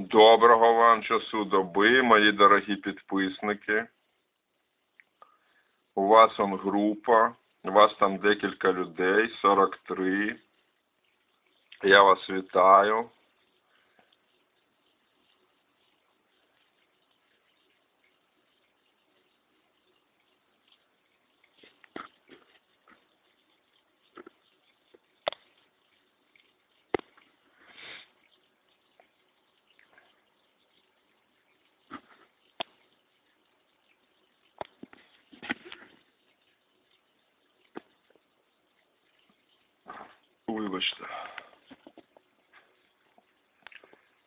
Доброго вам часу доби, мої дорогі підписники. У вас он група, у вас там декілька людей, 43. Я вас вітаю. Вибачте.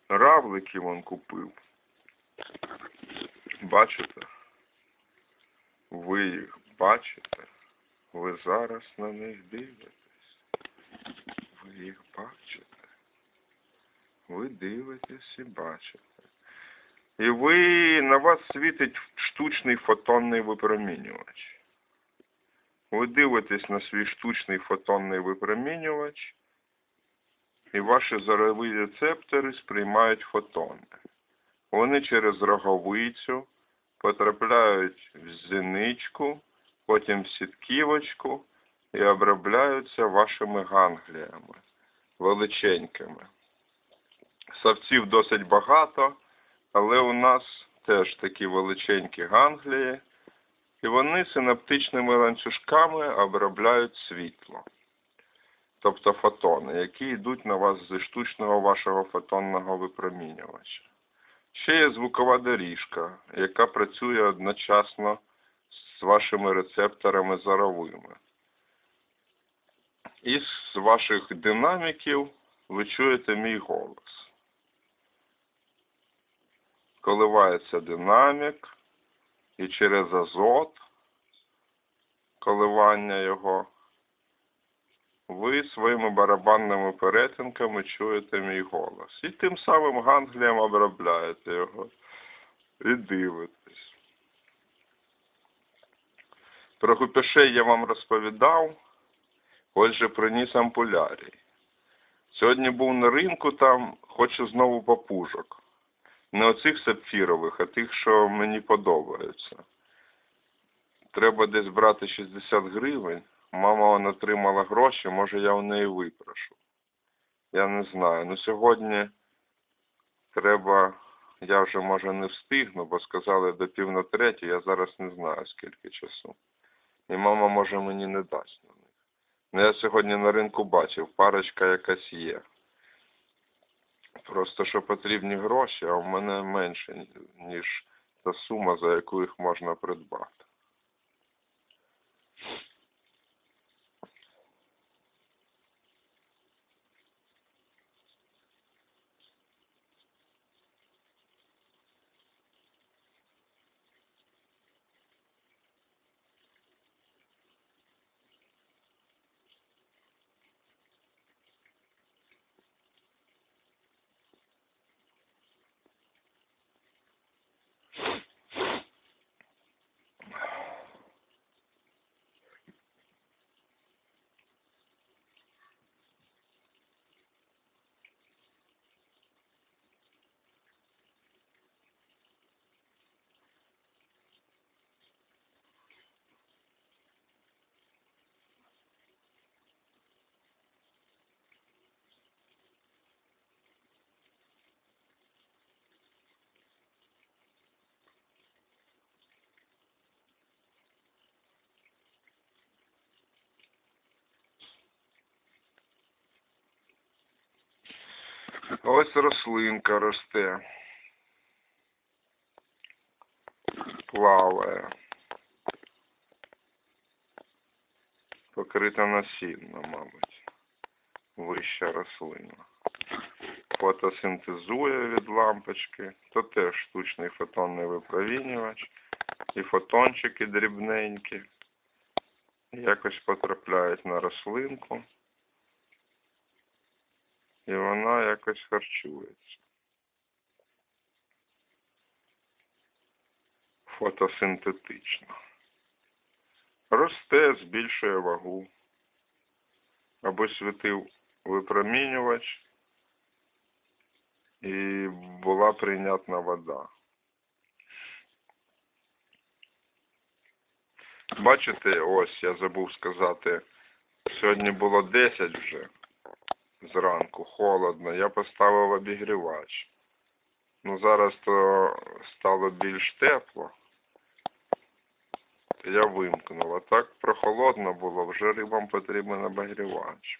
Равлики вон купив. Бачите? Ви їх бачите? Ви зараз на них дивитесь. Ви їх бачите. Ви дивитесь і бачите. І ви на вас світить штучний фотонний випромінювач. Ви дивитесь на свій штучний фотонний випромінювач, і ваші зорові рецептори сприймають фотони. Вони через роговицю потрапляють в зіничку, потім в сітківочку і обробляються вашими гангліями величенькими. Савців досить багато, але у нас теж такі величенькі ганглії і вони синаптичними ланцюжками обробляють світло, тобто фотони, які йдуть на вас зі штучного вашого фотонного випромінювача. Ще є звукова доріжка, яка працює одночасно з вашими рецепторами зоровими. І з ваших динаміків ви чуєте мій голос. Коливається динамік, і через азот, коливання його, ви своїми барабанними перетинками чуєте мій голос. І тим самим ганглієм обробляєте його і дивитесь. Про гупешей я вам розповідав, отже приніс ампулярій. Сьогодні був на ринку, там хочу знову папужок. Не оцих сапфірових, а тих, що мені подобаються. Треба десь брати 60 гривень. Мама вона отримала гроші, може я у неї випрошу. Я не знаю. Ну сьогодні треба, я вже може не встигну, бо сказали до пів на третю, я зараз не знаю скільки часу. І мама може мені не дасть на них. Ну я сьогодні на ринку бачив, парочка якась є. Просто що потрібні гроші, а в мене менше, ніж та сума, за яку їх можна придбати. Ось рослинка росте. Плаває. Покрита насінно, мабуть. Вища рослина. Фотосинтезує від лампочки. То теж штучний фотонний випромінювач. І фотончики дрібненькі. Якось потрапляють на рослинку. І вона якось харчується. Фотосинтетично. Росте, збільшує вагу. Або світив випромінювач, і була прийнятна вода. Бачите, ось я забув сказати, сьогодні було 10 вже зранку, холодно. Я поставив обігрівач. Ну зараз то стало більш тепло. Я вимкнув. А так прохолодно було, вже рибам потрібен обігрівач.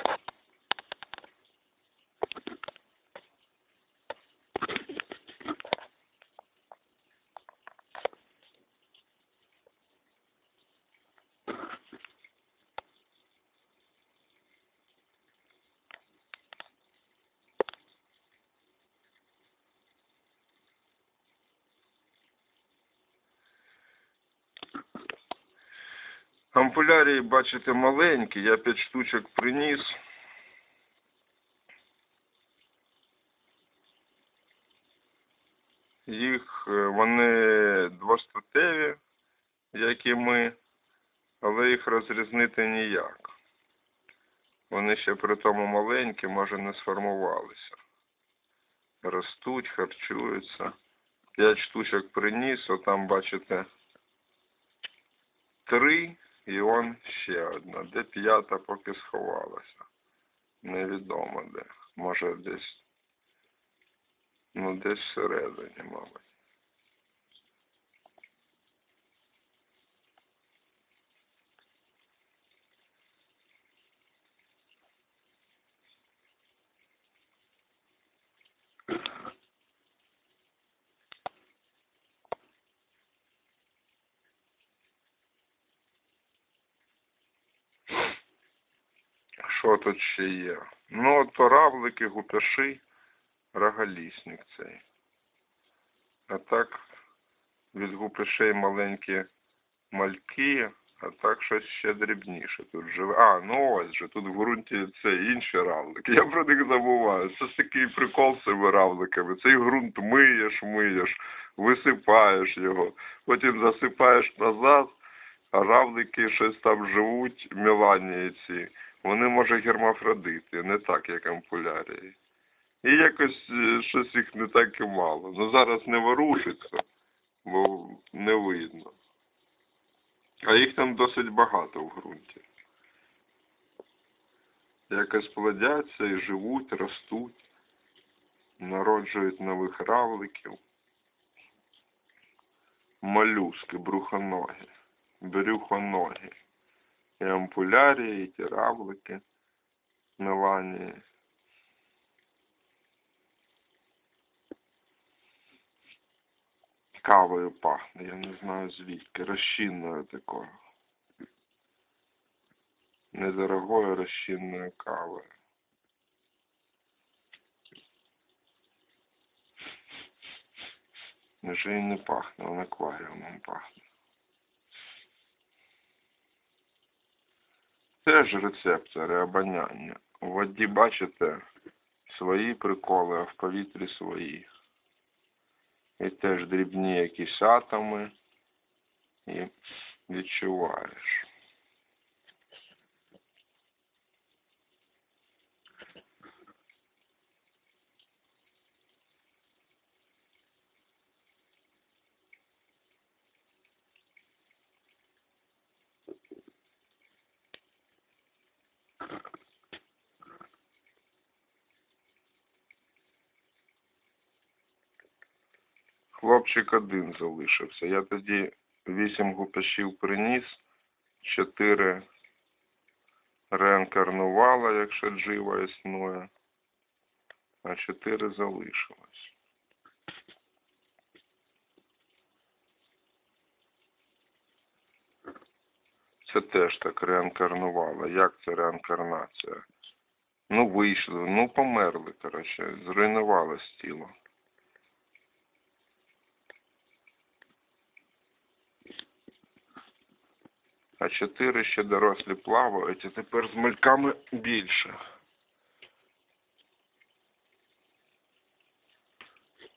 Ампулярії, бачите, маленькі, я 5 штучок приніс. Їх е, вони двостатеві, як і ми, але їх розрізнити ніяк. Вони ще при тому маленькі, може не сформувалися. Ростуть, харчуються. П'ять штучок приніс, отам, бачите, три, і он ще одна. Де п'ята поки сховалася. Невідомо де. Може десь. Ну, десь всередині, мабуть. Що тут ще є? Ну, то равлики, гупеши, рогалісник цей. А так від гупешей маленькі мальки, а так щось ще дрібніше тут живе. А, ну ось же, тут в ґрунті це інші равлики. Я про них забуваю. Це ж такий прикол з цими равликами. Цей ґрунт миєш, миєш, висипаєш його, потім засипаєш назад, а равлики щось там живуть, меланії ці. Вони, може, гермафродити, не так, як ампулярії. І якось е, щось їх не так і мало. Ну зараз не ворушиться, бо не видно. А їх там досить багато в ґрунті. Якось плодяться і живуть, ростуть, народжують нових равликів. Молюски, брухоногі, брюхоногі. І ампулярії, і ті равлики, меланії. Кавою пахне, я не знаю звідки, розчинною такою. Недорогою розчинною кавою. Вже і не пахне, он акваріумом пахне. Теж рецептори обоняння. У воді бачите свої приколи, а в повітрі свої. І теж дрібні якісь атоми і відчуваєш. Хлопчик один залишився. Я тоді вісім гупашів приніс, чотири реінкарнувала, якщо джива існує, а чотири залишилось. Це теж так реінкарнувало. Як це реінкарнація? Ну, вийшли, ну померли, коротше, зруйнувалось тіло. А чотири ще дорослі плавають, а тепер з мальками більше.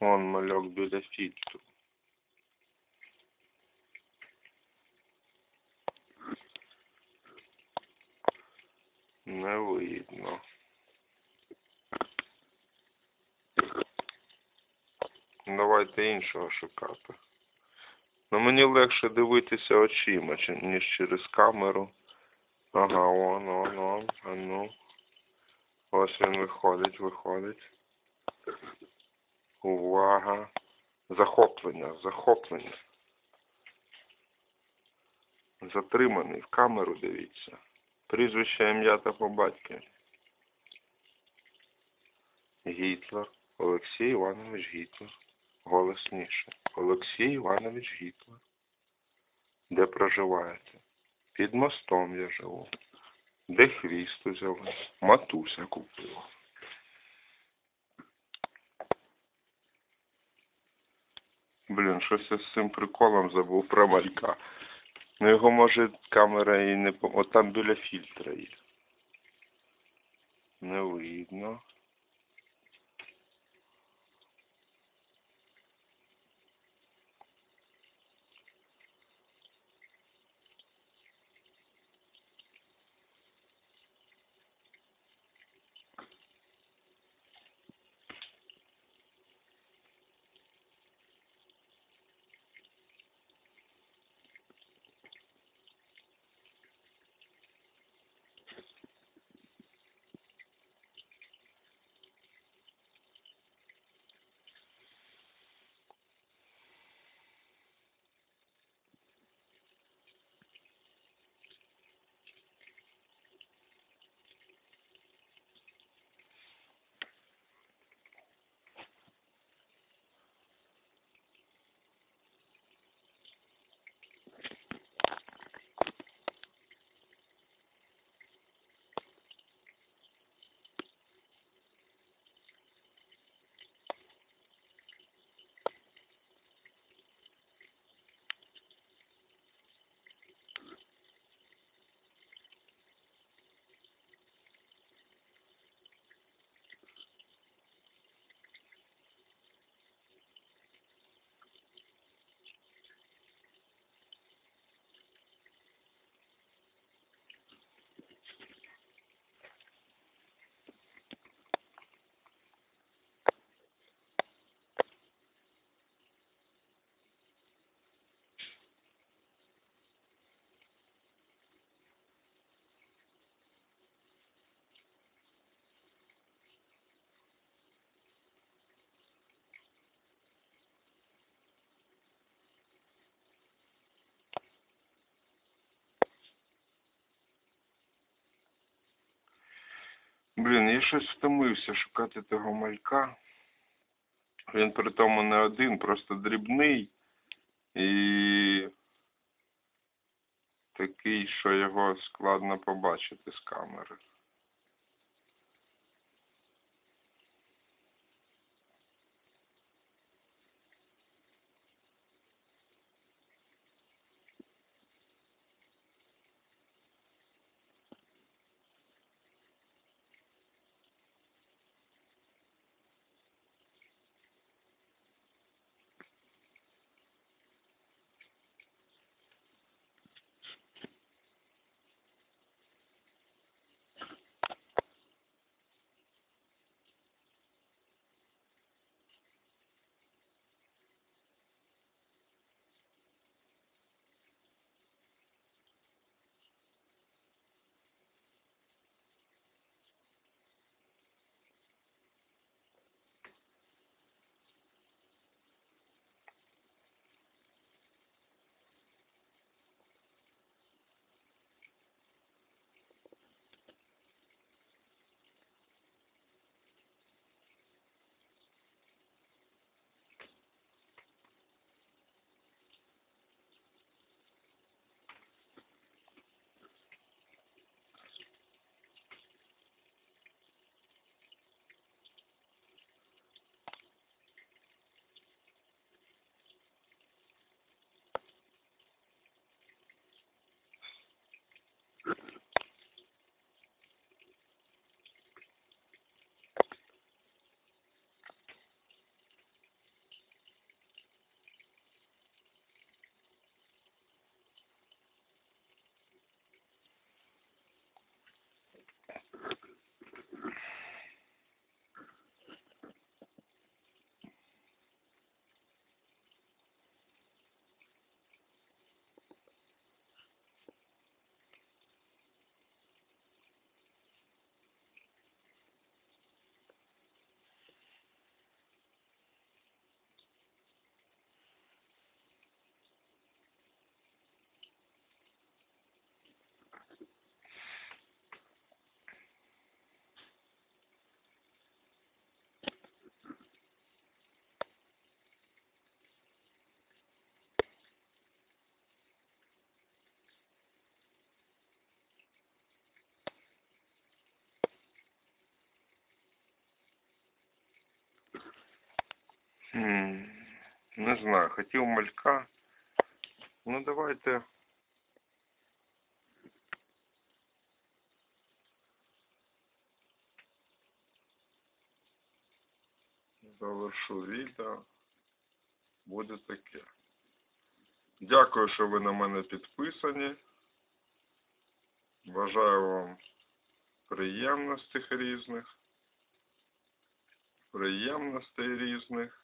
Вон мальок біля фільтру. Не видно. Давайте іншого шукати. Ну мені легше дивитися очима, ніж через камеру. Ага, он, он, он, а ну. Ось він виходить, виходить. Увага. Захоплення, захоплення. Затриманий, в камеру дивіться. Прізвище, ім'я та по батькові. Гітлер. Олексій Іванович Гітлер. Голосніше. Олексій Іванович Гітлер. Де проживаєте? Під мостом я живу. Де хвіст узяли? Матуся купила. Блін, щось я з цим приколом забув про малька. Ну його може камера і не. От там біля фільтра є. Не видно. Блін, я щось втомився шукати того малька. Він при тому не один, просто дрібний і такий, що його складно побачити з камери. Не знаю, хотів малька. Ну давайте. Завершу відео. Буде таке. Дякую, що ви на мене підписані. Бажаю вам приємностей різних. Приємностей різних.